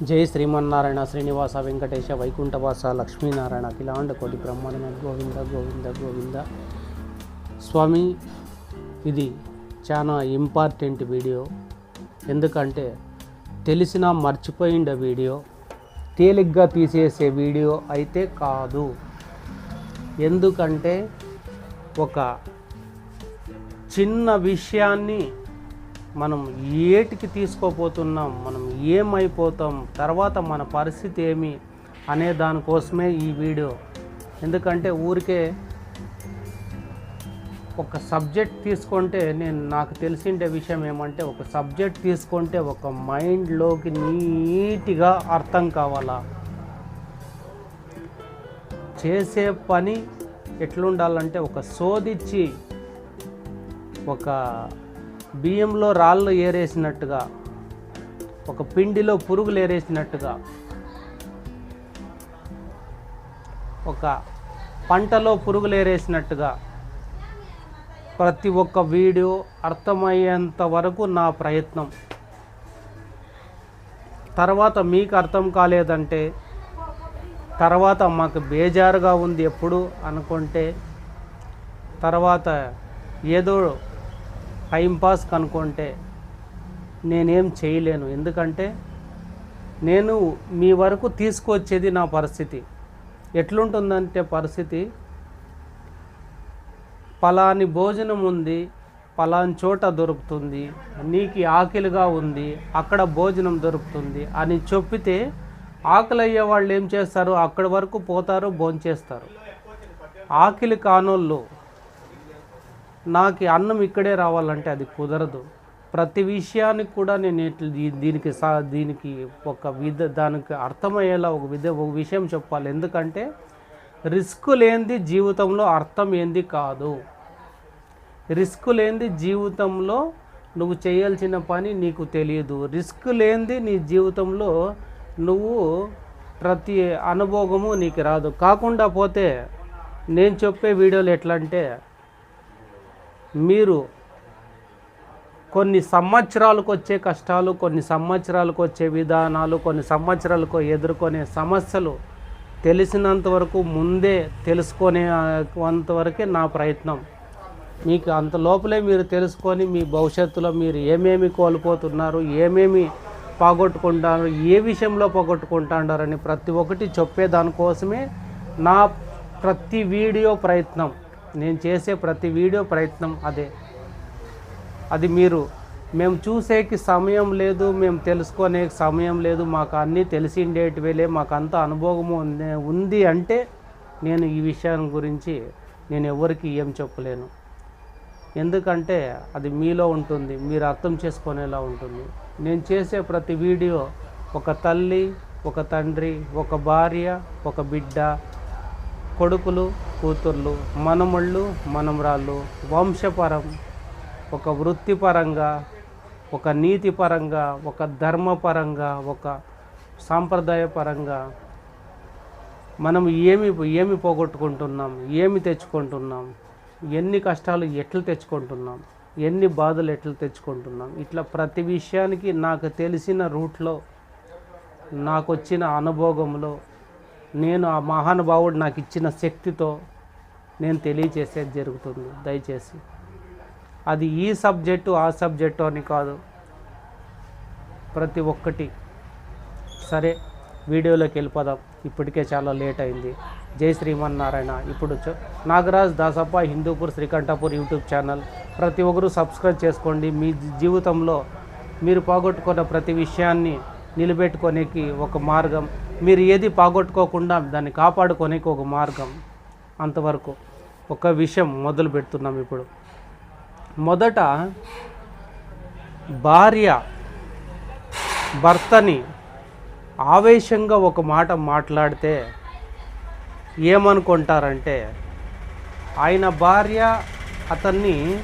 జై శ్రీమన్నారాయణ శ్రీనివాస వెంకటేశ వైకుంఠవాస లక్ష్మీనారాయణ కిలాండ కోటి బ్రహ్మాండ గోవింద గోవింద గోవింద. స్వామి ఇది చాలా ఇంపార్టెంట్ వీడియో ఎందుకంటే తెలిసినా మర్చిపోయిండ వీడియో తేలిగ్గా తీసేసే వీడియో అయితే కాదు. ఎందుకంటే ఒక చిన్న విషయాన్ని మనం ఏటికి తీసుకోపోతున్నాం మనం ఏమైపోతాం తర్వాత మన పరిస్థితి ఏమి అనే దానికోసమే ఈ వీడియో. ఎందుకంటే ఊరికే ఒక సబ్జెక్ట్ తీసుకుంటే నేను నాకు తెలిసిండే విషయం ఏమంటే ఒక సబ్జెక్ట్ తీసుకుంటే ఒక మైండ్లోకి నీట్గా అర్థం కావాలా? చేసే పని ఎట్లుండాలంటే ఒక సోదిచ్చి ఒక బియ్యంలో రాళ్ళు ఏరేసినట్టుగా ఒక పిండిలో పురుగులు ఏరేసినట్టుగా ఒక పంటలో పురుగులు ఏరేసినట్టుగా ప్రతి ఒక్క వీడియో అర్థమయ్యేంత వరకు నా ప్రయత్నం. తర్వాత మీకు అర్థం కాలేదంటే తర్వాత మాకు బేజారుగా ఉంది ఎప్పుడు అనుకుంటే తర్వాత ఏదో టైంపాస్ కనుక్కుంటే నేనేం చేయలేను. ఎందుకంటే నేను మీ వరకు తీసుకొచ్చేది నా పరిస్థితి. ఎట్లుంటుందంటే పరిస్థితి పలాని భోజనం ఉంది పలాని చోట దొరుకుతుంది నీకు ఆకలిగా ఉంది అక్కడ భోజనం దొరుకుతుంది అని చెప్పితే ఆకలి అయ్యే వాళ్ళు ఏం చేస్తారు? అక్కడి వరకు పోతారు భోంచేస్తారు. ఆకలి కానోళ్ళు నాకు అన్నం ఇక్కడే రావాలంటే అది కుదరదు. ప్రతి విషయానికి కూడా నేను దీ- దీనికి సా దీనికి ఒక విధ దానికి అర్థమయ్యేలా ఒక విధ ఒక విషయం చెప్పాలి. ఎందుకంటే రిస్క్ లేనిది జీవితంలో అర్థం ఏంది కాదు. రిస్క్ లేనిది జీవితంలో నువ్వు చేయాల్సిన పని నీకు తెలియదు. రిస్క్ లేనిది నీ జీవితంలో నువ్వు ప్రతి అనుభోగము నీకు రాదు. కాకుండా పోతే నేను చెప్పే వీడియోలు ఎట్లా అంటే మీరు కొన్ని సంవత్సరాలకు వచ్చే కష్టాలు కొన్ని సంవత్సరాలకు వచ్చే విధానాలు కొన్ని సంవత్సరాలకు ఎదుర్కొనే సమస్యలు తెలిసినంత వరకు ముందే తెలుసుకునే అంతవరకే నా ప్రయత్నం. మీకు అంత లోపలే మీరు తెలుసుకొని మీ భవిష్యత్తులో మీరు ఏమేమి కోల్పోతున్నారు ఏమేమి పోగొట్టుకుంటారు ఏ విషయంలో పోగొట్టుకుంటాడారని ప్రతి ఒక్కటి చెప్పే దానికోసమే నా ప్రతి వీడియో ప్రయత్నం. నేను చేసే ప్రతి వీడియో ప్రయత్నం అదే. అది మీరు మేము చూసేకి సమయం లేదు మేము తెలుసుకునే సమయం లేదు మాకు అన్నీ తెలిసిండేటివేలే మాకు అంత అనుభవం ఉంది అంటే నేను ఈ విషయం గురించి నేను ఎవరికి ఏం చెప్పలేను. ఎందుకంటే అది మీలో ఉంటుంది మీరు అర్థం చేసుకునేలా ఉంటుంది. నేను చేసే ప్రతి వీడియో ఒక తల్లి ఒక తండ్రి ఒక భార్య ఒక బిడ్డ కొడుకులు కూతుర్లు మనమళ్ళు మనమరాళ్ళు వంశపరం ఒక వృత్తిపరంగా ఒక నీతిపరంగా ఒక ధర్మపరంగా ఒక సాంప్రదాయపరంగా మనం ఏమి ఏమి పోగొట్టుకుంటున్నాం ఏమి తెచ్చుకుంటున్నాం ఎన్ని కష్టాలు ఎట్లు తెచ్చుకుంటున్నాం ఎన్ని బాధలు ఎట్లు తెచ్చుకుంటున్నాం ఇట్లా ప్రతి విషయానికి నాకు తెలిసిన రూట్లో నాకు వచ్చిన అనుభవంలో నేను ఆ మహానుభావుడు నాకు ఇచ్చిన శక్తితో నేను తెలియచేసేది జరుగుతుంది. దయచేసి. అది ఈ సబ్జెక్టు ఆ సబ్జెక్టు అని కాదు. ప్రతి ఒక్కటి. సరే వీడియోలోకి వెళ్ళిపోదాం. ఇప్పటికే చాలా లేట్ అయింది. జై శ్రీమన్నారాయణ. ఇప్పుడు నాగరాజ్ దాసప్ప హిందూపూర్ శ్రీకంఠపూర్ యూట్యూబ్ ఛానల్. ప్రతి ఒక్కరూ సబ్స్క్రైబ్ చేసుకోండి. మీ జీవితంలో మీరు పోగొట్టుకున్న ప్రతి విషయాన్ని నిలబెట్టుకోనికి ఒక మార్గం. మీరు ఏది పోగొట్టుకోకుండా దాన్ని కాపాడుకోనికి ఒక మార్గం. అంతవరకు ఒక విషయం మొదలు పెడుతున్నాం ఇప్పుడు. మొదట భార్య భర్తని ఆవేశంగా ఒక మాట మాట్లాడితే ఏమనుకుంటారంటే ఆయన భార్య అతన్ని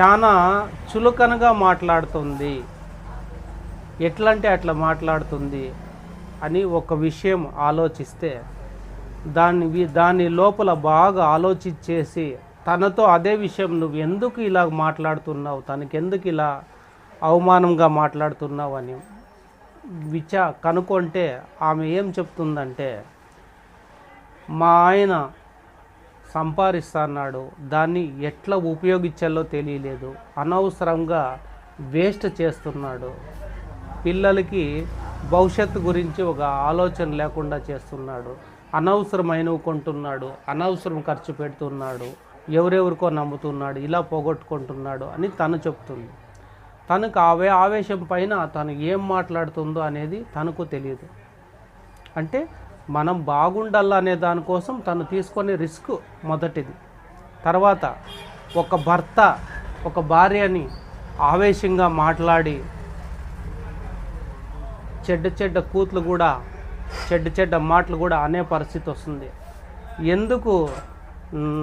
చాలా చులకనగా మాట్లాడుతుంది. ఎట్లంటే అట్లా మాట్లాడుతుంది అని ఒక విషయం ఆలోచిస్తే దాన్ని దాని లోపల బాగా ఆలోచించేసి తనతో అదే విషయం నువ్వు ఎందుకు ఇలా మాట్లాడుతున్నావు తనకెందుకు ఇలా అవమానంగా మాట్లాడుతున్నావు అని విచా కనుక్కుంటే ఆమె ఏం చెప్తుందంటే మా ఆయన సంపాదిస్తున్నాడు దాన్ని ఎట్లా ఉపయోగించాలో తెలియలేదు అనవసరంగా వేస్ట్ చేస్తున్నాడు పిల్లలకి భవిష్యత్తు గురించి ఒక ఆలోచన లేకుండా చేస్తున్నాడు. అనవసరమైనవి కొంటున్నాడు. అనవసరం ఖర్చు పెడుతున్నాడు. ఎవరెవరికో నమ్ముతున్నాడు. ఇలా పోగొట్టుకుంటున్నాడు అని తను చెప్తుంది. తనకు ఆవే ఆవేశం పైన తను ఏం మాట్లాడుతుందో అనేది తనకు తెలియదు. అంటే మనం బాగుండాలనే దానికోసం తను తీసుకునే రిస్క్ మొదటిది. తర్వాత ఒక భర్త ఒక భార్యని ఆవేశంగా మాట్లాడి చెడ్డ చెడ్డ కూతులు కూడా చెడ్డ చెడ్డ మాటలు కూడా అనే పరిస్థితి వస్తుంది. ఎందుకు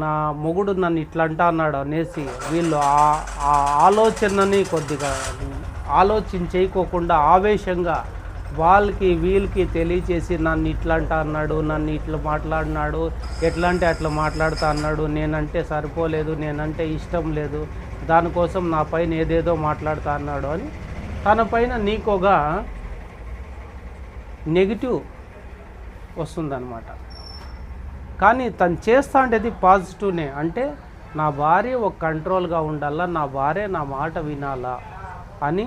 నా మొగుడు నన్ను ఇట్లా అంటా అన్నాడు అనేసి వీళ్ళు ఆ ఆ ఆలోచనని కొద్దిగా ఆలోచించేయకోకుండా ఆవేశంగా వాళ్ళకి వీళ్ళకి తెలియచేసి నన్ను ఇట్లా అంటా అన్నాడు నన్ను ఇట్లా మాట్లాడినాడు ఎట్లా అంటే అట్లా మాట్లాడుతా అన్నాడు నేనంటే సరిపోలేదు నేనంటే ఇష్టం లేదు దానికోసం నా పైన ఏదేదో మాట్లాడుతా అన్నాడు అని తన పైన నీకొక నెగిటివ్ వస్తుందన్నమాట. కానీ తను చేస్తా ఉండేది పాజిటివ్నే. అంటే నా భార్య ఒక కంట్రోల్గా ఉండాలా నా భార్య నా మాట వినాలా అని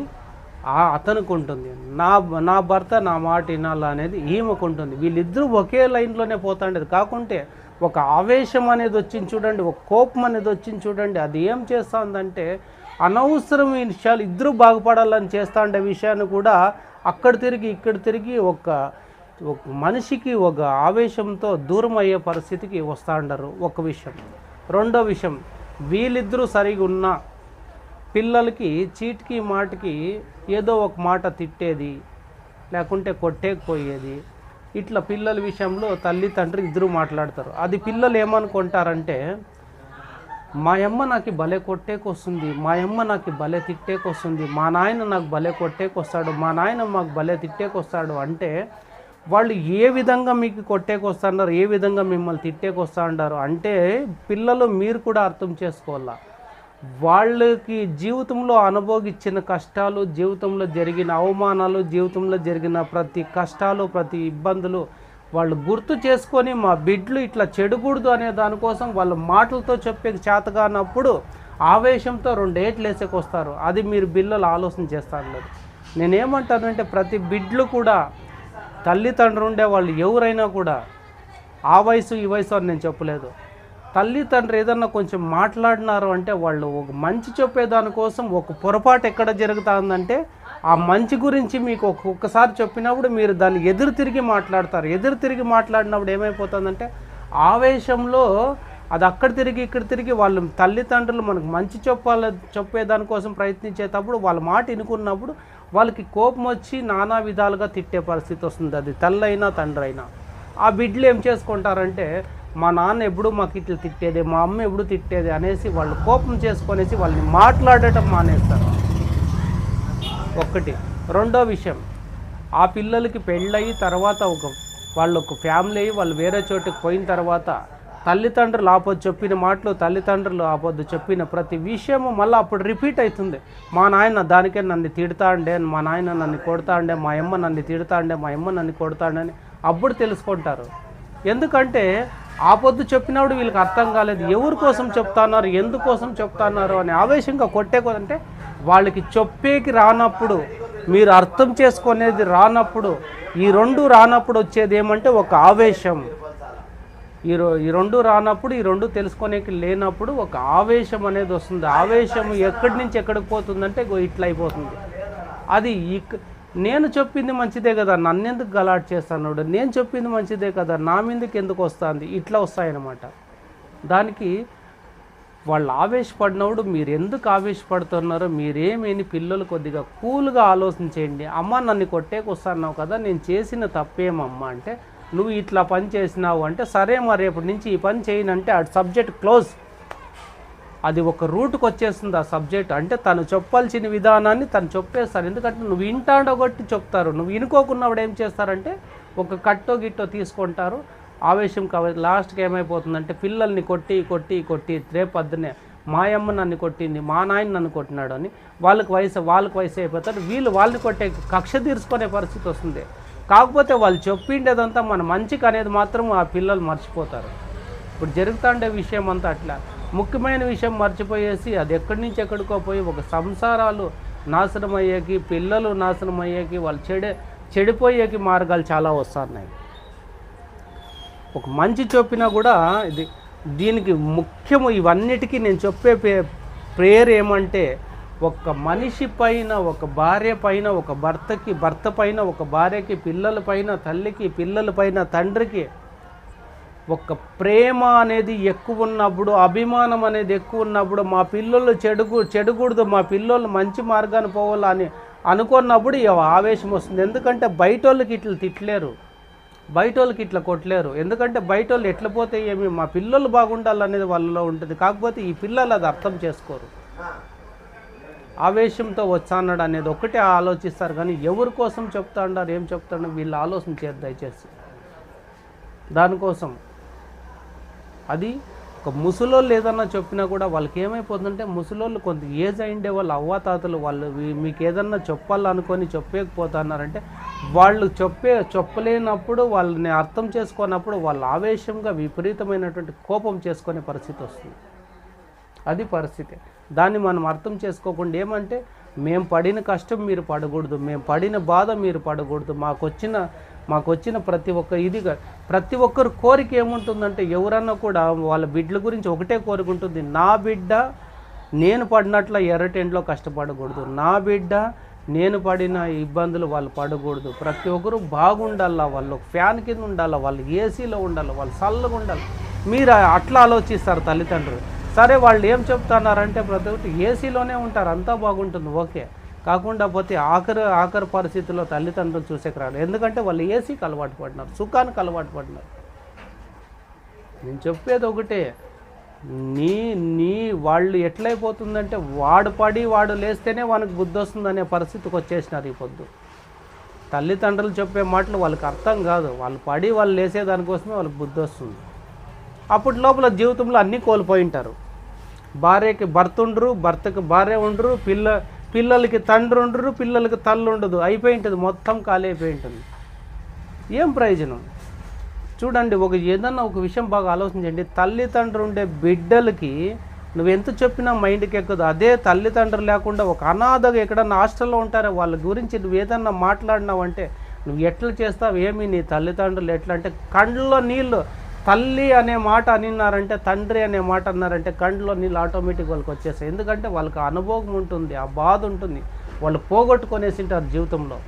అతనికి ఉంటుంది నా నా భర్త నా మాట వినాలా అనేది ఈమెకు ఉంటుంది వీళ్ళిద్దరూ ఒకే లైన్లోనే పోతాండేది. కాకుంటే ఒక ఆవేశం అనేది వచ్చింది చూడండి ఒక కోపం అనేది వచ్చింది చూడండి. అది ఏం చేస్తుందంటే అనవసరం ఈ విషయాలు ఇద్దరు బాగుపడాలని చేస్తా ఉండే విషయాన్ని కూడా అక్కడ తిరిగి ఇక్కడ తిరిగి ఒక మనిషికి ఒక ఆవేశంతో దూరం అయ్యే పరిస్థితికి వస్తూ ఉండరు ఒక విషయం. రెండో విషయం వీళ్ళిద్దరూ సరిగా ఉన్నా పిల్లలకి చీటికి మాటకి ఏదో ఒక మాట తిట్టేది లేకుంటే కొట్టేకపోయేది. ఇట్లా పిల్లల విషయంలో తల్లి తండ్రి ఇద్దరు మాట్లాడతారు. అది పిల్లలు ఏమనుకుంటారంటే మా అమ్మ నాకు భలే కొట్టేకొస్తుంది మా అమ్మ నాకు భలే తిట్టేకొస్తుంది మా నాయన నాకు భలే కొట్టేకొస్తాడు మా నాయన మాకు భలే తిట్టేకొస్తాడు అంటే వాళ్ళు ఏ విధంగా మీకు కొట్టేకొస్తున్నారు ఏ విధంగా మిమ్మల్ని తిట్టేకొస్తా ఉన్నారు అంటే పిల్లలు మీరు కూడా అర్థం చేసుకోవాలా. వాళ్ళకి జీవితంలో అనుభవించిన కష్టాలు జీవితంలో జరిగిన అవమానాలు జీవితంలో జరిగిన ప్రతి కష్టాలు ప్రతి ఇబ్బందులు వాళ్ళు గుర్తు చేసుకొని మా బిడ్లు ఇట్లా చెడకూడదు అనే దానికోసం వాళ్ళ మాటలతో చెప్పే చేతగానప్పుడు ఆవేశంతో రెండేట్లు వేసేకొస్తారు. అది మీరు బిల్లలు ఆలోచన చేస్తారు లేదు. నేనేమంటానంటే ప్రతి బిడ్లు కూడా తల్లిదండ్రులు ఉండే వాళ్ళు ఎవరైనా కూడా ఆ వయసు ఈ వయసు అని నేను చెప్పలేదు. తల్లితండ్రు ఏదన్నా కొంచెం మాట్లాడినారు అంటే వాళ్ళు ఒక మంచి చెప్పే దానికోసం ఒక పొరపాటు ఎక్కడ జరుగుతుందంటే ఆ మంచి గురించి మీకు ఒక్కొక్కసారి చెప్పినప్పుడు మీరు దాన్ని ఎదురు తిరిగి మాట్లాడతారు. ఎదురు తిరిగి మాట్లాడినప్పుడు ఏమైపోతుందంటే ఆవేశంలో అది అక్కడ తిరిగి ఇక్కడ తిరిగి వాళ్ళు తల్లిదండ్రులు మనకు మంచి చెప్పాలి చెప్పే దానికోసం ప్రయత్నించేటప్పుడు వాళ్ళ మాట ఇనుకున్నప్పుడు వాళ్ళకి కోపం వచ్చి నానా విధాలుగా తిట్టే పరిస్థితి వస్తుంది. అది తల్లి అయినా తండ్రి అయినా ఆ బిడ్డలు ఏం చేసుకుంటారంటే మా నాన్న ఎప్పుడు మాకు ఇట్లా తిట్టేది మా అమ్మ ఎప్పుడు తిట్టేది అనేసి వాళ్ళు కోపం చేసుకొనేసి వాళ్ళని మాట్లాడటం మానేస్తారు. ఒక్కటి. రెండో విషయం. ఆ పిల్లలకి పెళ్ళయి తర్వాత ఒక వాళ్ళు ఒక ఫ్యామిలీ అయ్యి వాళ్ళు వేరే చోటుకి పోయిన తర్వాత తల్లిదండ్రులు ఆపొద్దు చెప్పిన మాటలు తల్లిదండ్రులు ఆపొద్దు చెప్పిన ప్రతి విషయము మళ్ళీ అప్పుడు రిపీట్ అవుతుంది. మా నాయన దానికే నన్ను తిడతా ఉండే మా నాయన నన్ను కొడతాండే మా అమ్మ నన్ను తిడతాండే మా అమ్మ నన్ను కొడతాడని అప్పుడు తెలుసుకుంటారు. ఎందుకంటే ఆ పొద్దు చెప్పినప్పుడు వీళ్ళకి అర్థం కాలేదు. ఎవరి కోసం చెప్తున్నారు ఎందుకోసం చెప్తున్నారు అని ఆవేశంగా కొట్టే అంటే వాళ్ళకి చెప్పేకి రానప్పుడు మీరు అర్థం చేసుకునేది రానప్పుడు ఈ రెండు రానప్పుడు వచ్చేది ఏమంటే ఒక ఆవేశం. ఈ రో ఈ రెండు రానప్పుడు ఈ రెండు తెలుసుకునేకి లేనప్పుడు ఒక ఆవేశం అనేది వస్తుంది. ఆవేశం ఎక్కడి నుంచి ఎక్కడికి పోతుందంటే ఇట్లా అయిపోతుంది. అది ఇక్ నేను చెప్పింది మంచిదే కదా నన్నెందుకు గలాట్ చేస్తాను నేను చెప్పింది మంచిదే కదా నా మీదకి ఎందుకు వస్తుంది? ఇట్లా వస్తాయన్నమాట. దానికి వాళ్ళు ఆవేశపడినప్పుడు మీరు ఎందుకు ఆవేశపడుతున్నారో మీరేమేని పిల్లలు కొద్దిగా కూల్గా ఆలోచించేయండి అమ్మ నన్ను కొట్టేకొస్తున్నావు కదా నేను చేసిన తప్పేమమ్మా అంటే నువ్వు ఇట్లా పని చేసినావు అంటే సరే మరి రేపటి నుంచి ఈ పని చేయనంటే ఆ సబ్జెక్ట్ క్లోజ్. అది ఒక రూట్కి వచ్చేస్తుంది ఆ సబ్జెక్ట్. అంటే తను చెప్పాల్సిన విధానాన్ని తను చెప్పేస్తారు. ఎందుకంటే నువ్వు ఇంటాడగొట్టి చెప్తారు. నువ్వు వినుకోకున్నప్పుడు ఏం చేస్తారంటే ఒక కట్టో గిట్టో తీసుకుంటారు. ఆవేశం కాబట్టి లాస్ట్కి ఏమైపోతుందంటే పిల్లల్ని కొట్టి కొట్టి కొట్టి రేపొద్దునే మా అమ్మ నన్ను కొట్టింది మా నాయన నన్ను కొట్టినాడు అని వాళ్ళకి వయసు వాళ్ళకి వయసు అయిపోతారు. వీళ్ళు వాళ్ళని కొట్టే కక్ష తీర్చుకునే పరిస్థితి వస్తుంది. కాకపోతే వాళ్ళు చెప్పిండేదంతా మన మంచికి అనేది మాత్రం ఆ పిల్లలు మర్చిపోతారు. ఇప్పుడు జరుగుతుండే విషయం అంతా అట్లా. ముఖ్యమైన విషయం మర్చిపోయేసి అది ఎక్కడి నుంచి ఎక్కడికో పోయి ఒక సంసారాలు నాశనం అయ్యేకి పిల్లలు నాశనం అయ్యేకి వాళ్ళు చెడే చెడిపోయేకి మార్గాలు చాలా వస్తున్నాయి. ఒక మంచి చెప్పినా కూడా ఇది దీనికి ముఖ్యము ఇవన్నిటికీ నేను చెప్పే ప్రేయర్ ఏమంటే ఒక మనిషి పైన ఒక భార్య పైన ఒక భర్తకి భర్త పైన ఒక భార్యకి పిల్లల పైన తల్లికి పిల్లల పైన తండ్రికి ఒక ప్రేమ అనేది ఎక్కువ ఉన్నప్పుడు అభిమానం అనేది ఎక్కువ ఉన్నప్పుడు మా పిల్లలు చెడుకు చెడకూడదు మా పిల్లలు మంచి మార్గాన్ని పోవాలని అనుకున్నప్పుడు ఆవేశం వస్తుంది. ఎందుకంటే బయట వాళ్ళకి ఇట్లా తిట్టలేరు. బయట వాళ్ళకి ఇట్లా కొట్టలేరు. ఎందుకంటే బయట వాళ్ళు ఎట్లా పోతే ఏమి మా పిల్లలు బాగుండాలనేది వాళ్ళలో ఉంటుంది. కాకపోతే ఈ పిల్లలు అది అర్థం చేసుకోరు. ఆవేశంతో వచ్చాన్నాడు అనేది ఒకటే ఆలోచిస్తారు. కానీ ఎవరి కోసం చెప్తా ఏం చెప్తా వీళ్ళు ఆలోచన చేయరు దయచేసి. దానికోసం అది ఒక ముసలోళ్ళు ఏదన్నా చెప్పినా కూడా వాళ్ళకి ఏమైపోతుందంటే ముసలోళ్ళు కొంత ఏజ్ అయిండే వాళ్ళు అవ్వాతాతలు వాళ్ళు మీకు ఏదన్నా చెప్పాలనుకొని చెప్పేకపోతున్నారంటే వాళ్ళు చెప్పే చెప్పలేనప్పుడు వాళ్ళని అర్థం చేసుకున్నప్పుడు వాళ్ళు ఆవేశంగా విపరీతమైనటువంటి కోపం చేసుకునే పరిస్థితి వస్తుంది. అది పరిస్థితి. దాన్ని మనం అర్థం చేసుకోకుండా ఏమంటే మేము పడిన కష్టం మీరు పడకూడదు మేము పడిన బాధ మీరు పడకూడదు మాకు వచ్చిన మాకు వచ్చిన ప్రతి ఒక్క ఇది ప్రతి ఒక్కరు కోరిక ఏముంటుందంటే ఎవరన్నా కూడా వాళ్ళ బిడ్డల గురించి ఒకటే కోరిక ఉంటుంది నా బిడ్డ నేను పడినట్ల ఎర్రటెంట్లో కష్టపడకూడదు. నా బిడ్డ నేను పడిన ఇబ్బందులు వాళ్ళు పడకూడదు. ప్రతి ఒక్కరు బాగుండాలా? వాళ్ళు ఫ్యాన్ కింద ఉండాలా? వాళ్ళు ఏసీలో ఉండాలి? వాళ్ళు చల్లగా ఉండాలి? మీరు అట్లా ఆలోచిస్తారు తల్లిదండ్రులు. సరే వాళ్ళు ఏం చెప్తున్నారంటే ప్రతి ఒక్కటి ఏసీలోనే ఉంటారు. అంతా బాగుంటుంది. ఓకే. కాకుండా పోతే ఆఖరి ఆఖరి పరిస్థితుల్లో తల్లిదండ్రులు చూసేకి రాదు ఎందుకంటే వాళ్ళు ఏసీకి అలవాటు పడినారు సుఖానికి అలవాటు పడినారు. నేను చెప్పేది ఒకటే నీ నీ వాళ్ళు ఎట్లయిపోతుందంటే వాడు పడి వాడు లేస్తేనే వానికి బుద్ధి వస్తుందనే పరిస్థితికి వచ్చేసినారు ఈ పొద్దు. తల్లిదండ్రులు చెప్పే మాటలు వాళ్ళకి అర్థం కాదు. వాళ్ళు పడి వాళ్ళు లేసేదానికోసమే వాళ్ళకి బుద్ధి వస్తుంది. అప్పటి లోపల జీవితంలో అన్నీ కోల్పోయి ఉంటారు. భార్యకి భర్త ఉండరు భర్తకి భార్య ఉండరు పిల్ల పిల్లలకి తండ్రి ఉండరు పిల్లలకి తల్లి ఉండదు. అయిపోయి ఉంటుంది మొత్తం ఖాళీ అయిపోయి ఉంటుంది ఏం ప్రయోజనం? చూడండి ఒక ఏదన్నా ఒక విషయం బాగా ఆలోచించండి. తల్లిదండ్రులు ఉండే బిడ్డలకి నువ్వు ఎంత చెప్పినా మైండ్కి ఎక్కదు. అదే తల్లిదండ్రులు లేకుండా ఒక అనాథగా ఎక్కడన్నా హాస్టల్లో ఉంటారో? వాళ్ళ గురించి నువ్వు ఏదన్నా మాట్లాడినావంటే నువ్వు ఎట్లా చేస్తావు? ఏమి నీ తల్లిదండ్రులు ఎట్లా? అంటే కళ్ళలో నీళ్ళు తల్లి అనే మాట అనిన్నారంటే తండ్రి అనే మాట అన్నారంటే కండ్లో నీళ్ళు ఆటోమేటిక్ వాళ్ళకి వచ్చేస్తాయి. ఎందుకంటే వాళ్ళకి అనుభవం ఉంటుంది ఆ బాధ ఉంటుంది. వాళ్ళు పోగొట్టుకొనేసి ఉంటారు జీవితంలో.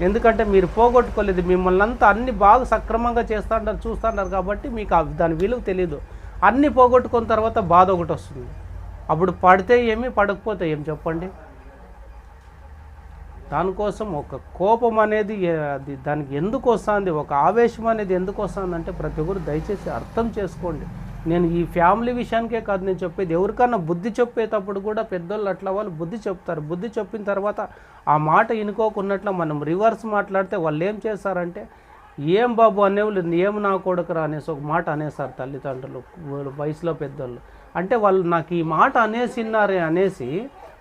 ఎందుకంటే మీరు పోగొట్టుకోలేదు మిమ్మల్ని అంతా అన్ని బాగా సక్రమంగా చేస్తుంటారు చూస్తుంటారు కాబట్టి మీకు ఆ- దాని విలువ తెలియదు అన్ని పోగొట్టుకున్న తర్వాత బాధ ఒకటి వస్తుంది. అప్పుడు పడితే ఏమి పడకపోతే ఏం చెప్పండి? దానికోసం ఒక కోపం అనేది అది దానికి ఎందుకు వస్తుంది ఒక ఆవేశం అనేది ఎందుకు వస్తుందంటే ప్రతి ఒక్కరు దయచేసి అర్థం చేసుకోండి. నేను ఈ ఫ్యామిలీ విషయానికే కాదు నేను చెప్పేది ఎవరికన్నా బుద్ధి చెప్పేటప్పుడు కూడా పెద్దోళ్ళు అట్లా వాళ్ళు బుద్ధి చెప్తారు. బుద్ధి చెప్పిన తర్వాత ఆ మాట ఇనుకోకున్నట్లు మనం రివర్స్ మాట్లాడితే వాళ్ళు ఏం చేస్తారంటే ఏం బాబు అనేవాళ్ళు ఏం నా కొడుకురా అనేసి ఒక మాట అనేసారు తల్లిదండ్రులు వాళ్ళు వయసులో పెద్దోళ్ళు. అంటే వాళ్ళు నాకు ఈ మాట అనేసిన్నారే అనేసి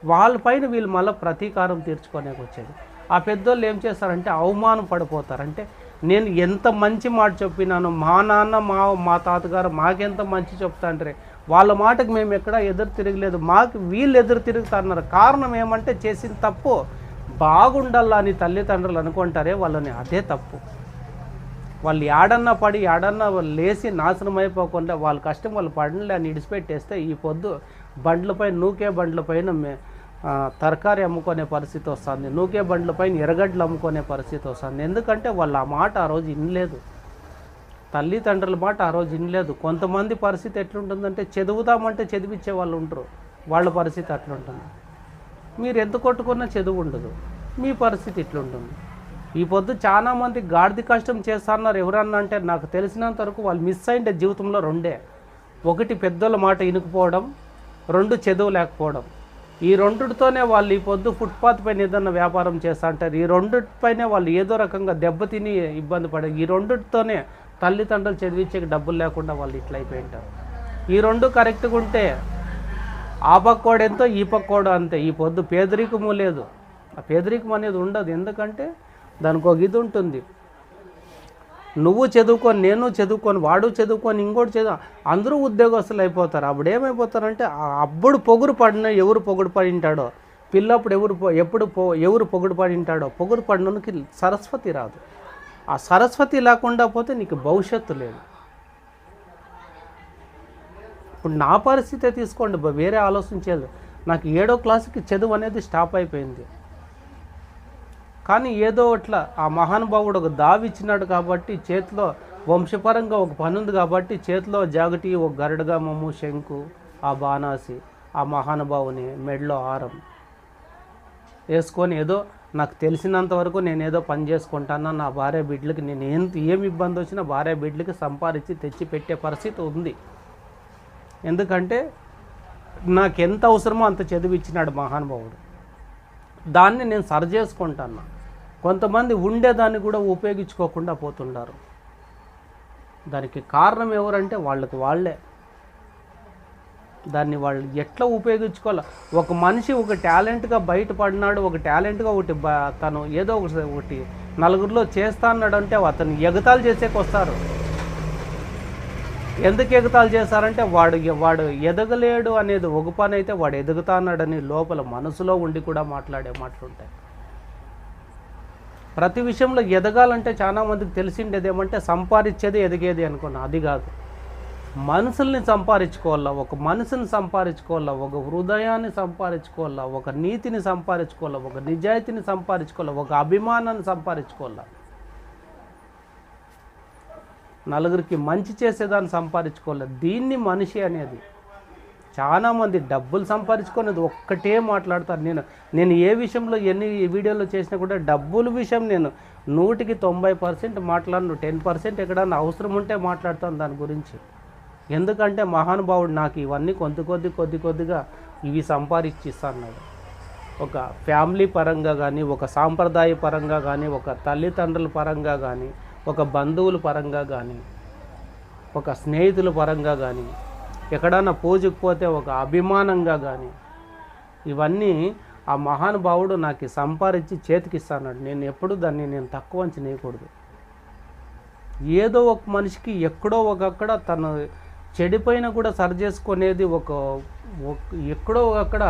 వాళ్ళపైన వీళ్ళు మళ్ళీ ప్రతీకారం తీర్చుకోనేకి వచ్చేది ఆ పెద్దోళ్ళు ఏం చేస్తారంటే అవమానం పడిపోతారు అంటే నేను ఎంత మంచి మాట చెప్పినాను మా నాన్న మా మా తాతగారు మాకెంత మంచి చెప్తాండ్రే వాళ్ళ మాటకు మేము ఎక్కడ ఎదురు తిరగలేదు మాకు వీళ్ళు ఎదురు తిరుగుతున్నారు. కారణం ఏమంటే చేసిన తప్పు బాగుండాలా అని తల్లిదండ్రులు అనుకుంటారే వాళ్ళని అదే తప్పు. వాళ్ళు ఏడన్నా పడి ఏడన్నా వాళ్ళు లేచి నాశనం అయిపోకుండా వాళ్ళ కష్టం వాళ్ళు పడలే అని ఇడిచిపెట్టేస్తే ఈ పొద్దు బండ్లపై నూకే బండ్లపైన మే తరకారీ అమ్ముకునే పరిస్థితి వస్తుంది. నూకే బండ్లపైన ఎర్రగడ్డలు అమ్ముకునే పరిస్థితి వస్తుంది. ఎందుకంటే వాళ్ళు ఆ మాట ఆ రోజు వినలేదు. తల్లిదండ్రుల మాట ఆ రోజు వినలేదు. కొంతమంది పరిస్థితి ఎట్లుంటుందంటే చదువుదామంటే చదివించే వాళ్ళు ఉంటారు వాళ్ళ పరిస్థితి అట్లుంటుంది. మీరు ఎంత కొట్టుకున్నా చదువు ఉండదు. మీ పరిస్థితి ఇట్లుంటుంది. ఈ పొద్దు చాలా మంది గాడిది కష్టం చేస్తున్నారు ఎవరన్నా అంటే నాకు తెలిసినంత వరకు వాళ్ళు మిస్ అయిండే జీవితంలో రెండే. ఒకటి పెద్దల మాట ఇనుకుపోవడం రెండు చదువు లేకపోవడం. ఈ రెండుతోనే వాళ్ళు ఈ పొద్దు ఫుట్పాత్ పైన ఏదన్నా వ్యాపారం చేస్తా అంటారు. ఈ రెండుపైనే వాళ్ళు ఏదో రకంగా దెబ్బతిని ఇబ్బంది పడే ఈ రెండుతోనే తల్లిదండ్రులు చదివించే డబ్బులు లేకుండా వాళ్ళు ఇట్లా అయిపోయి ఉంటారు. ఈ రెండు కరెక్ట్గా ఉంటే ఆ పక్కోడెంతో ఈ పక్కోడు అంతే. ఈ పొద్దు పేదరికము లేదు. ఆ పేదరికం అనేది ఉండదు. ఎందుకంటే దానికి ఒక ఇది ఉంటుంది. నువ్వు చదువుకొని నేను చదువుకొని వాడు చదువుకొని ఇంకోటి చదువు అందరూ ఉద్యోగస్తులు అయిపోతారు. అప్పుడు ఏమైపోతారంటే అప్పుడు పొగురు పడిన ఎవరు పొగుడు పడి ఉంటాడో పిల్లప్పుడు ఎవరు పో ఎప్పుడు పో ఎవరు పొగుడు పడి ఉంటాడో పొగుడు పడినకి సరస్వతి రాదు. ఆ సరస్వతి లేకుండా పోతే నీకు భవిష్యత్తు లేదు. ఇప్పుడు నా పరిస్థితే తీసుకోండి వేరే వేరే ఆలోచించేది నాకు ఏడో క్లాస్కి చదువు అనేది స్టాప్ అయిపోయింది. కానీ ఏదో అట్లా ఆ మహానుభావుడు ఒక దావి ఇచ్చినాడు కాబట్టి చేతిలో వంశపరంగా ఒక పని ఉంది కాబట్టి చేతిలో జాగటి ఒక గరుడగా మమ్ము శంకు ఆ బాణాసి ఆ మహానుభావుని మెడలో హారం వేసుకొని ఏదో నాకు తెలిసినంత వరకు నేను ఏదో పని చేసుకుంటాను నా భార్య బిడ్డలకి నేను ఏం ఏమి ఇబ్బంది వచ్చినా భార్య బిడ్డలకి సంపాదించి తెచ్చి పెట్టే పరిస్థితి ఉంది. ఎందుకంటే నాకు ఎంత అవసరమో అంత చదివిచ్చినాడు మహానుభావుడు. దాన్ని నేను సరి చేసుకుంటాను? కొంతమంది ఉండేదాన్ని కూడా ఉపయోగించుకోకుండా పోతుండారు దానికి కారణం ఎవరంటే వాళ్ళకి వాళ్ళే. దాన్ని వాళ్ళు ఎట్లా ఉపయోగించుకోవాలి? ఒక మనిషి ఒక టాలెంట్గా బయటపడినాడు ఒక టాలెంట్గా ఒకటి బ- తను ఏదో ఒకటి ఒకటి నలుగురిలో చేస్తా అన్నాడు అంటే అతను ఎగతాలు చేసేకి వస్తారు. ఎందుకు ఎగతాలు చేస్తారంటే వాడు వాడు ఎదగలేడు అనేది ఒక పని అయితే వాడు ఎదుగుతాన్నాడని లోపల మనసులో ఉండి కూడా మాట్లాడే మాటలు ఉంటాయి ప్రతి విషయంలో ఎదగాలంటే చాలా మందికి తెలిసిండేది ఏమంటే సంపాదించేది ఎదిగేది అనుకున్నా. అది కాదు. మనసుల్ని సంపాదించుకోవాలా? ఒక మనసుని సంపాదించుకోవాలా? ఒక హృదయాన్ని సంపాదించుకోవాలా? ఒక నీతిని సంపాదించుకోవాలా? ఒక నిజాయితీని సంపాదించుకోవాలా? ఒక అభిమానాన్ని సంపాదించుకోవాలా? నలుగురికి మంచి చేసేదాన్ని సంపాదించుకోవాలి? దీన్ని మనిషి అనేది చాలామంది డబ్బులు సంపాదించుకునేది ఒక్కటే మాట్లాడతారు. నేను నేను ఏ విషయంలో ఎన్ని వీడియోలు చేసినా కూడా డబ్బుల విషయం నేను నూటికి తొంభై పర్సెంట్ మాట్లాడను టెన్ పర్సెంట్ ఎక్కడన్నా అవసరం ఉంటే మాట్లాడతాను దాని గురించి. ఎందుకంటే మహానుభావుడు నాకు ఇవన్నీ కొద్ది కొద్ది కొద్ది కొద్దిగా ఇవి సంపాదించిస్తున్నాడు. ఒక ఫ్యామిలీ పరంగా కానీ ఒక సాంప్రదాయ పరంగా కానీ ఒక తల్లిదండ్రుల పరంగా కానీ ఒక బంధువుల పరంగా కానీ ఒక స్నేహితుల పరంగా కానీ ఎక్కడన్నా పూజకు పోతే ఒక అభిమానంగా కానీ ఇవన్నీ ఆ మహానుభావుడు నాకు సంపాదించి చేతికిస్తాడు నేను ఎప్పుడు దాన్ని నేను తక్కువ అంచనేయకూడదు ఏదో ఒక మనిషికి ఎక్కడో ఒకక్కడ తను చెడిపోయినా కూడా సరి చేసుకునేది ఒక ఎక్కడో అక్కడ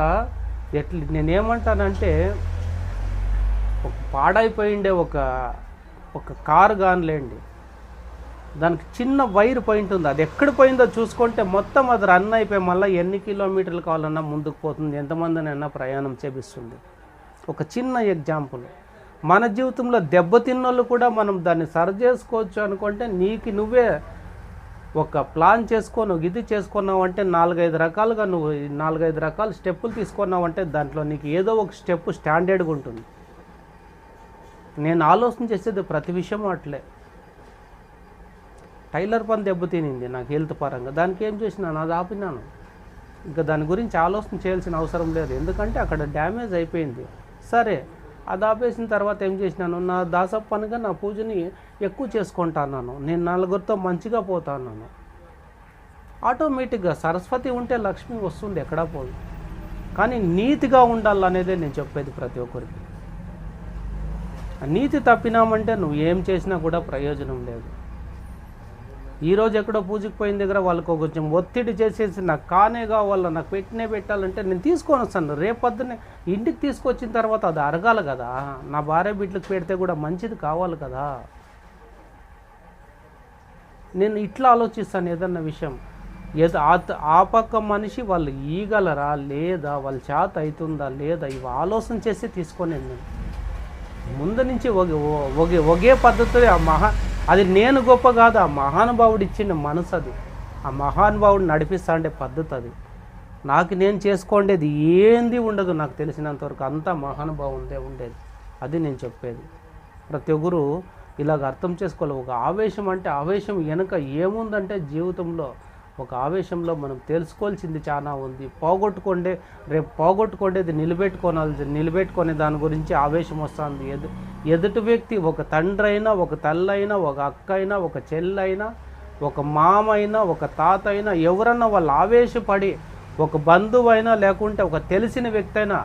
ఎట్లా నేనేమంటానంటే ఒక పాడైపోయిండే ఒక ఒక కారు కానిలేండి. దానికి చిన్న వైర్ పాయింట్ ఉంది. అది ఎక్కడ పోయిందో చూసుకుంటే మొత్తం అది రన్ అయిపోయి మళ్ళీ ఎన్ని కిలోమీటర్లు కావాలన్నా ముందుకు పోతుంది. ఎంతమందినైనా ప్రయాణం చేపిస్తుంది. ఒక చిన్న ఎగ్జాంపుల్. మన జీవితంలో దెబ్బతిన్నోళ్ళు కూడా మనం దాన్ని సరి చేసుకోవచ్చు అనుకుంటే నీకు నువ్వే ఒక ప్లాన్ చేసుకొని ఇది చేసుకున్నావు అంటే నాలుగైదు రకాలుగా నువ్వు నాలుగైదు రకాల స్టెప్పులు తీసుకున్నావు అంటే దాంట్లో నీకు ఏదో ఒక స్టెప్ స్టాండర్డ్గా ఉంటుంది. నేను ఆలోచన చేసేది ప్రతి విషయం అట్లే. టైలర్ పని దెబ్బతినింది నాకు హెల్త్ పరంగా. దానికి ఏం చేసినాను? అది ఆపినాను. ఇంకా దాని గురించి ఆలోచన చేయాల్సిన అవసరం లేదు. ఎందుకంటే అక్కడ డ్యామేజ్ అయిపోయింది. సరే అది ఆపేసిన తర్వాత ఏం చేసినాను? నా దాసప్ పనిగా నా పూజని ఎక్కువ చేసుకుంటాను నేను నలుగురితో మంచిగా పోతాను ఆటోమేటిక్గా సరస్వతి ఉంటే లక్ష్మి వస్తుంది ఎక్కడా పోదు. కానీ నీతిగా ఉండాలనేదే నేను చెప్పేది ప్రతి ఒక్కరికి. నీతి తప్పినామంటే నువ్వు ఏం చేసినా కూడా ప్రయోజనం లేదు. ఈరోజు ఎక్కడో పూజకి పోయిన దగ్గర వాళ్ళకు కొంచెం ఒత్తిడి చేసేసి నాకు కానే కావాలా నాకు పెట్టినే పెట్టాలంటే నేను తీసుకొని వస్తాను. రేపొద్దునే ఇంటికి తీసుకొచ్చిన తర్వాత అది అరగాలి కదా. నా భార్య బిడ్డలకు పెడితే కూడా మంచిది కావాలి కదా. నేను ఇట్లా ఆలోచిస్తాను ఏదన్న విషయం. ఏదో ఆ ఆ పక్క మనిషి వాళ్ళు ఈగలరా లేదా వాళ్ళ చేత అవుతుందా లేదా ఇవి ఆలోచన చేసి తీసుకొని నేను ముందు నుంచి ఒకే ఒకే ఒకే పద్ధతి ఆ మహా అది నేను గొప్ప కాదు ఆ మహానుభావుడు ఇచ్చిన మనసు అది. ఆ మహానుభావుడు నడిపిస్తా అంటే పద్ధతి అది. నాకు నేను చేసుకోండేది ఏంది ఉండదు నాకు తెలిసినంతవరకు అంతా మహానుభావుందే ఉండేది. అది నేను చెప్పేది. ప్రతి ఒక్కరు ఇలాగ అర్థం చేసుకోవాలి. ఒక ఆవేశం అంటే ఆవేశం వెనుక ఏముందంటే జీవితంలో ఒక ఆవేశంలో మనం తెలుసుకోవాల్సింది చాలా ఉంది. పోగొట్టుకోండి రేపు పోగొట్టుకోండేది నిలబెట్టుకోనాల్సి నిలబెట్టుకునే దాని గురించి ఆవేశం వస్తుంది. ఎదు ఎదుటి వ్యక్తి ఒక తండ్రి అయినా ఒక తల్లి అయినా ఒక అక్క అయినా ఒక చెల్లి అయినా ఒక మామ అయినా ఒక తాత అయినా ఎవరన్నా వాళ్ళు ఆవేశపడి ఒక బంధువు అయినా లేకుంటే ఒక తెలిసిన వ్యక్తి అయినా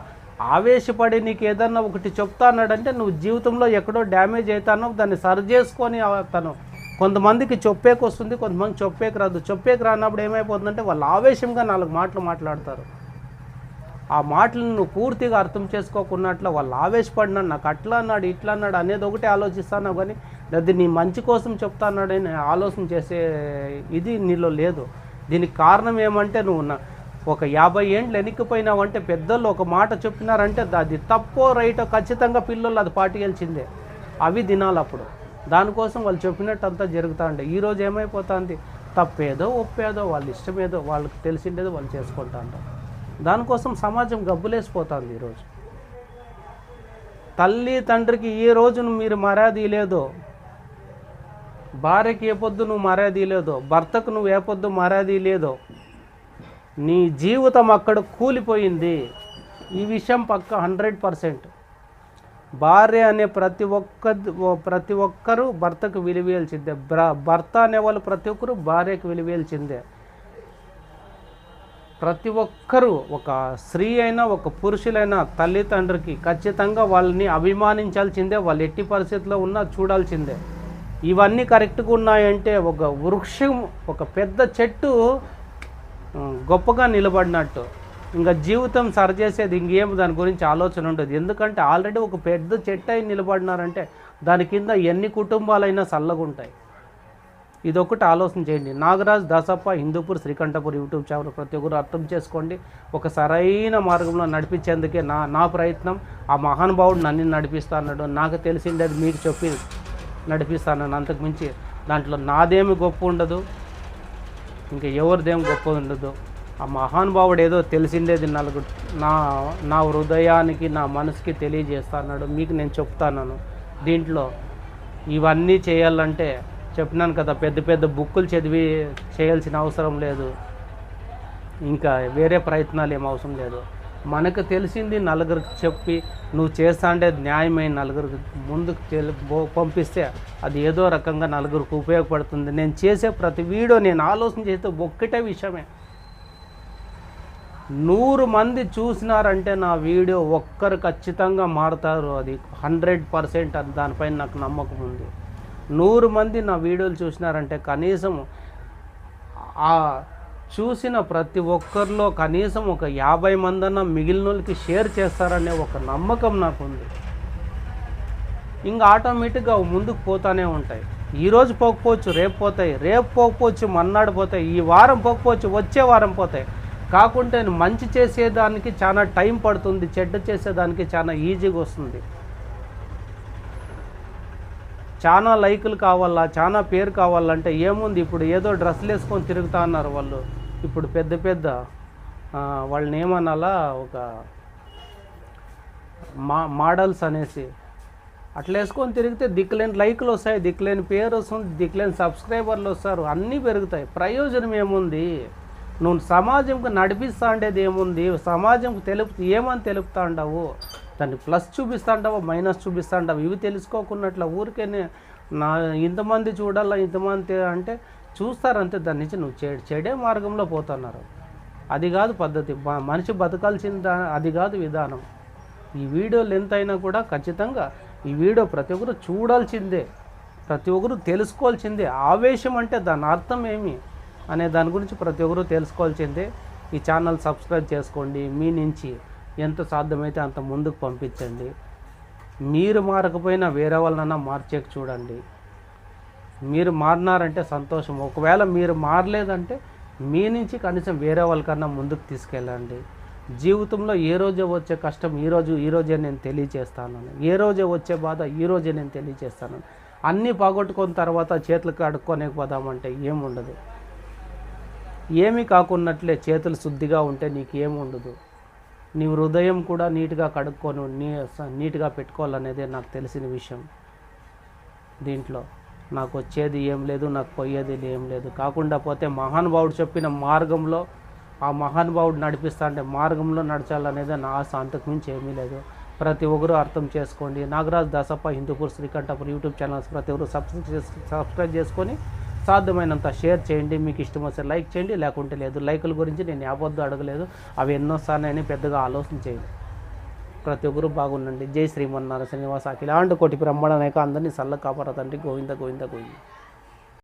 ఆవేశపడి నీకు ఏదన్నా ఒకటి చెప్తా అన్నాడంటే నువ్వు జీవితంలో ఎక్కడో డ్యామేజ్ అవుతానో దాన్ని సరి చేసుకొని తను కొంతమందికి చొప్పేకి వస్తుంది కొంతమంది చొప్పేకి రాదు. చొప్పేకి రానప్పుడు ఏమైపోతుందంటే వాళ్ళు ఆవేశంగా నాలుగు మాటలు మాట్లాడతారు. ఆ మాటలను నువ్వు పూర్తిగా అర్థం చేసుకోకున్నట్లు వాళ్ళు ఆవేశపడినా నాకు అట్లా అన్నాడు ఇట్లా అన్నాడు అనేది ఒకటే ఆలోచిస్తాను కానీ అది నీ మంచి కోసం చెప్తాన్నాడని ఆలోచన చేసే ఇది నీలో లేదు. దీనికి కారణం ఏమంటే నువ్వు నా- ఒక యాభై ఏండ్లు ఎనిక్కిపోయినావంటే పెద్దలు ఒక మాట చెప్పినారంటే అది తప్పో రైటో ఖచ్చితంగా పిల్లలు అది పాటించాల్సిందే అవి దినాలప్పుడు అప్పుడు దానికోసం వాళ్ళు చెప్పినట్టు అంతా జరుగుతూ ఉండే ఈరోజు ఏమైపోతుంది? తప్పేదో ఒప్పేదో వాళ్ళ ఇష్టమేదో వాళ్ళకి తెలిసిండేదో వాళ్ళు చేసుకుంటా ఉంటారు దానికోసం సమాజం గబ్బులేసిపోతుంది ఈరోజు తల్లి తండ్రికి ఏ రోజును మీరు మర్యాద లేదో భార్యకి ఏ పొద్దు నువ్వు మర్యాద లేదో భర్తకు నువ్వు ఏ పొద్దు మర్యాద లేదో నీ జీవితం అక్కడ కూలిపోయింది. ఈ విషయం పక్క హండ్రెడ్ పర్సెంట్. భార్య అనే ప్రతి ఒక్క ప్రతి ఒక్కరూ భర్తకు విలువేల్చిందే బ్ర- భర్త అనేవాళ్ళు ప్రతి ఒక్కరు భార్యకు విలువేల్చిందే ప్రతి ఒక్కరూ ఒక స్త్రీ అయినా ఒక పురుషులైనా తల్లిదండ్రికి ఖచ్చితంగా వాళ్ళని అభిమానించాల్సిందే వాళ్ళు ఎట్టి పరిస్థితిలో ఉన్నా చూడాల్సిందే ఇవన్నీ కరెక్ట్గా ఉన్నాయంటే ఒక వృక్షం ఒక పెద్ద చెట్టు గొప్పగా నిలబడినట్టు. ఇంకా జీవితం సరిచేసేది ఇంకేం దాని గురించి ఆలోచన ఉండదు. ఎందుకంటే ఆల్రెడీ ఒక పెద్ద చెట్టు అయి నిలబడినారంటే దాని కింద ఎన్ని కుటుంబాలైనా చల్లగుంటాయి. ఇదొకటి ఆలోచన చేయండి. నాగరాజ్ దాసప్ప హిందూపూర్ శ్రీకంఠపూర్ యూట్యూబ్ ఛానల్ ప్రతి ఒక్కరు అర్థం చేసుకోండి. ఒక సరైన మార్గంలో నడిపించేందుకే నా నా ప్రయత్నం. ఆ మహానుభావుడు నన్ను నడిపిస్తా అన్నాడు. నాకు తెలిసిండేది మీకు చెప్పి నడిపిస్తాను అంతకుమించి దాంట్లో నాదేమి గొప్ప ఉండదు. ఇంకా ఎవరిదేమి గొప్ప ఉండదు. ఆ మహానుభావుడు ఏదో తెలిసిందేది నలుగురు నా నా హృదయానికి నా మనసుకి తెలియజేస్తా అన్నాడు. మీకు నేను చెప్తాను దీంట్లో ఇవన్నీ చేయాలంటే చెప్పినాను కదా పెద్ద పెద్ద బుక్కులు చదివి చేయాల్సిన అవసరం లేదు. ఇంకా వేరే ప్రయత్నాలు ఏం అవసరం లేదు. మనకు తెలిసింది నలుగురికి చెప్పి నువ్వు చేస్తా అంటే న్యాయమైన నలుగురికి ముందుకు తెలి- బో- పంపిస్తే అది ఏదో రకంగా నలుగురికి ఉపయోగపడుతుంది. నేను చేసే ప్రతి వీడియో నేను ఆలోచన చేస్తే ఒక్కటే విషయమే. నూరు మంది చూసినారంటే నా వీడియో ఒక్కరు ఖచ్చితంగా మారుతారు. అది హండ్రెడ్ పర్సెంట్ అది దానిపైన నాకు నమ్మకం ఉంది. నూరు మంది నా వీడియోలు చూసినారంటే కనీసం ఆ చూసిన ప్రతి ఒక్కరిలో కనీసం ఒక యాభై మందన్న మిగిలిన వాళ్ళకి షేర్ చేస్తారనే ఒక నమ్మకం నాకు ఉంది. ఇంకా ఆటోమేటిక్గా ముందుకు పోతానే ఉంటాయి. ఈరోజు పోకపోవచ్చు రేపు పోతాయి రేపు పోకపోవచ్చు మన్నాడు పోతాయి ఈ వారం పోకపోవచ్చు వచ్చే వారం పోతాయి. కాకుంటే మంచి చేసేదానికి చాలా టైం పడుతుంది చెడ్డ చేసేదానికి చాలా ఈజీగా వస్తుంది. చాలా లైకులు కావాలా చాలా పేరు కావాలంటే ఏముంది ఇప్పుడు? ఏదో డ్రెస్సులు వేసుకొని తిరుగుతా అన్నారు వాళ్ళు. ఇప్పుడు పెద్ద పెద్ద వాళ్ళని ఏమనాలా? ఒక మా మోడల్స్ అనేసి. అట్లా వేసుకొని తిరిగితే దిక్కులేని లైకులు వస్తాయి దిక్కులేని పేరు వస్తుంది దిక్కులేని సబ్స్క్రైబర్లు వస్తారు అన్నీ పెరుగుతాయి. ప్రయోజనం ఏముంది? నువ్వు సమాజంకు నడిపిస్తా ఉండేది ఏముంది సమాజంకు తెలుపు ఏమని తెలుపుతా ఉండవు దాన్ని ప్లస్ చూపిస్తా మైనస్ చూపిస్తా ఉంటావు ఇవి తెలుసుకోకున్నట్ల ఊరికే నా ఇంతమంది చూడాలా ఇంతమంది అంటే చూస్తారంతే దాని నుంచి నువ్వు చె చెడే మార్గంలో పోతున్నారు. అది కాదు పద్ధతి. మనిషి బతకాల్సిన దా- అది కాదు విధానం. ఈ వీడియో లెంత్ అయినా కూడా ఖచ్చితంగా ఈ వీడియో ప్రతి ఒక్కరు చూడాల్సిందే. ప్రతి ఒక్కరు తెలుసుకోవాల్సిందే. ఆవేశం అంటే దాని అర్థం ఏమి? అనే దాని గురించి ప్రతి ఒక్కరు తెలుసుకోవాల్సిందే. ఈ ఛానల్ సబ్స్క్రైబ్ చేసుకోండి. మీ నుంచి ఎంత సాధ్యమైతే అంత ముందుకు పంపించండి. మీరు మారకపోయినా వేరే వాళ్ళనన్నా మార్చేకి చూడండి. మీరు మారినారంటే సంతోషం. ఒకవేళ మీరు మారలేదంటే మీ నుంచి కనీసం వేరే వాళ్ళకన్నా ముందుకు తీసుకెళ్ళండి. జీవితంలో ఏ రోజే వచ్చే కష్టం ఈ రోజు ఈ రోజే నేను తెలియచేస్తాను. ఏ రోజే వచ్చే బాధ ఈరోజే నేను తెలియచేస్తాను. అన్నీ పోగొట్టుకున్న తర్వాత చేతులకు అడుక్కోలేకపోదామంటే ఏముండదు. ఏమీ కాకున్నట్లే చేతులు శుద్ధిగా ఉంటే నీకు ఉండదు. నీ హృదయం కూడా నీట్గా కడుక్కొని నీ నీట్గా పెట్టుకోవాలనేదే నాకు తెలిసిన విషయం. దీంట్లో నాకు వచ్చేది ఏం లేదు నాకు పోయేది ఏం లేదు. కాకుండా పోతే మహానుభావుడు చెప్పిన మార్గంలో ఆ మహానుభావుడు నడిపిస్తా అంటే మార్గంలో నడచాలనేది నా ఆశ. అంతకుమించి ఏమీ లేదు. ప్రతి ఒక్కరూ అర్థం చేసుకోండి. నాగరాజ్ దాసప్ప హిందూపూర్ శ్రీకంఠపూర్ యూట్యూబ్ ఛానల్స్ ప్రతి ఒక్కరు సబ్స్క్రైబ్ చేసు సబ్స్క్రైబ్ చేసుకొని సాధ్యమైనంత షేర్ చేయండి మీకు ఇష్టం వస్తే లైక్ చేయండి లేకుంటే లేదు. లైకుల గురించి నేను యావద్దు అడగలేదు. అవి ఎన్నోసార్లు పెద్దగా ఆలోచన చేయండి. ప్రతి ఒక్కరు బాగుండండి. జై శ్రీమన్నారాయణ శ్రీనివాస ఇలాంటి కోటి బ్రహ్మణ నాయక. అందరినీ సల్ల కాపాడతండి గోవింద గోవింద గోవింద.